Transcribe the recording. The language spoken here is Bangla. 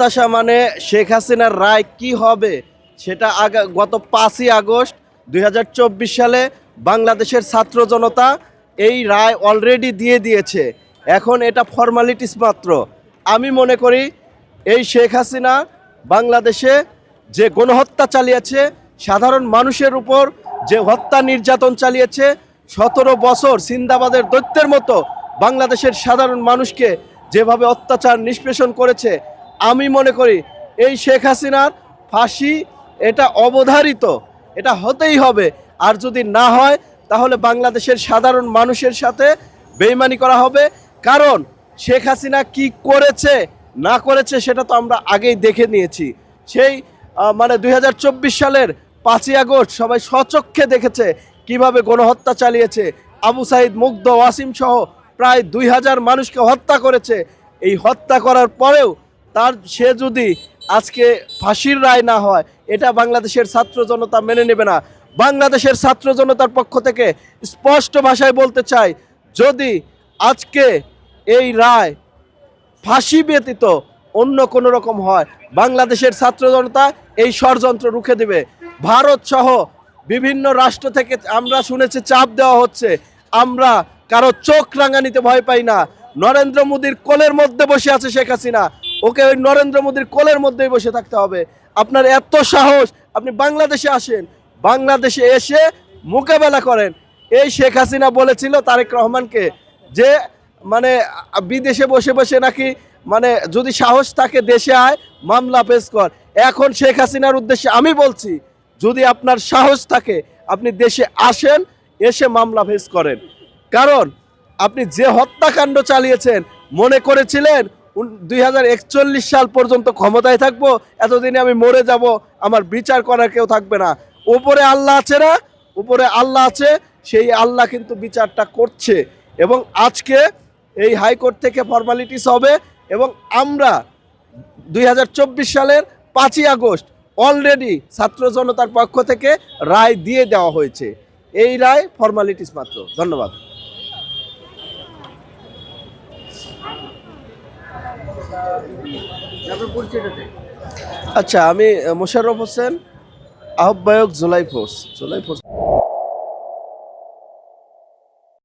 প্রত্যাশা মানে শেখ হাসিনার রায় কি হবে সেটা গত পাঁচই আগস্ট দুই হাজার চব্বিশ সালে বাংলাদেশের ছাত্র জনতা এই রায় অলরেডি দিয়ে দিয়েছে। এখন এটা ফর্মালিটিস মাত্র। আমি মনে করি এই শেখ হাসিনা বাংলাদেশে যে গণহত্যা চালিয়েছে, সাধারণ মানুষের উপর যে হত্যা নির্যাতন চালিয়েছে, সতেরো বছর সিন্দাবাদের দৈত্যের মতো বাংলাদেশের সাধারণ মানুষকে যেভাবে অত্যাচার নিষ্পেষণ করেছে আমি মনে করি এই শেখ হাসিনার ফাঁসি এটা অবধারিত, এটা হতেই হবে। আর যদি না হয়, তাহলে বাংলাদেশের সাধারণ মানুষের সাথে বেইমানি করা হবে। কারণ শেখ হাসিনা কি করেছে, না করেছে, সেটা তো আমরা আগেই দেখে নিয়েছি। সেই মানে দুই হাজার চব্বিশ সালের পাঁচই আগস্ট সবাই স্বচক্ষে দেখেছে কীভাবে গণহত্যা চালিয়েছে। আবু সাইদ মুগ্ধ, ওয়াসিম সহ প্রায় দুই হাজার মানুষকে হত্যা করেছে। এই হত্যা করার পরেও তার সে যদি আজকে ফাঁসির রায় না হয়, এটা বাংলাদেশের ছাত্র জনতা মেনে নেবে না। বাংলাদেশের ছাত্র জনতার পক্ষ থেকে স্পষ্ট ভাষায় বলতে চাই, যদি আজকে এই রায় ফাঁসি ব্যতীত অন্য কোনো রকম হয়, বাংলাদেশের ছাত্র জনতা এই ষড়যন্ত্র রুখে দেবে। ভারত সহ বিভিন্ন রাষ্ট্র থেকে আমরা শুনেছি চাপ দেওয়া হচ্ছে। আমরা কারও চোখ রাঙানিতে ভয় পাই না। নরেন্দ্র মোদীর কোলের মধ্যে বসে আছে শেখ হাসিনা। ওকে ওই নরেন্দ্র মোদীর কোলের মধ্যেই বসে থাকতে হবে। আপনার এত সাহস, আপনি বাংলাদেশে আসেন। বাংলাদেশে এসে মোকাবেলা করেন। এই শেখ হাসিনা বলেছিল তারেক রহমানকে যে মানে বিদেশে বসে বসে নাকি মানে যদি সাহস থাকে দেশে আয়, মামলা পেশ কর। এখন শেখ হাসিনার উদ্দেশ্যে আমি বলছি, যদি আপনার সাহস থাকে, আপনি দেশে আসেন, এসে মামলা ফেস করেন। কারণ, আপনি যে হত্যাকাণ্ড চালিয়েছেন, মনে করেছিলেন দুই হাজার একচল্লিশ সাল পর্যন্ত ক্ষমতায় থাকব, এতদিনে আমি মরে যাব, আমার বিচার করার কেউ থাকবে না। উপরে আল্লাহ আছে না? উপরে আল্লাহ আছে, সেই আল্লাহ কিন্তু বিচারটা করছে। এবং আজকে এই হাইকোর্ট থেকে ফর্মালিটিস হবে, এবং আমরা দুই হাজার চব্বিশ সালের পাঁচই আগস্ট অলরেডি ছাত্র জনতার পক্ষ থেকে রায় দিয়ে দেওয়া হয়েছে। এই রায় ফর্মালিটিস মাত্র। ধন্যবাদ। আচ্ছা আমি মোশাররফ হোসেন আহ্বায়ক জুলাই ফোর্স জুলাই ফোর্স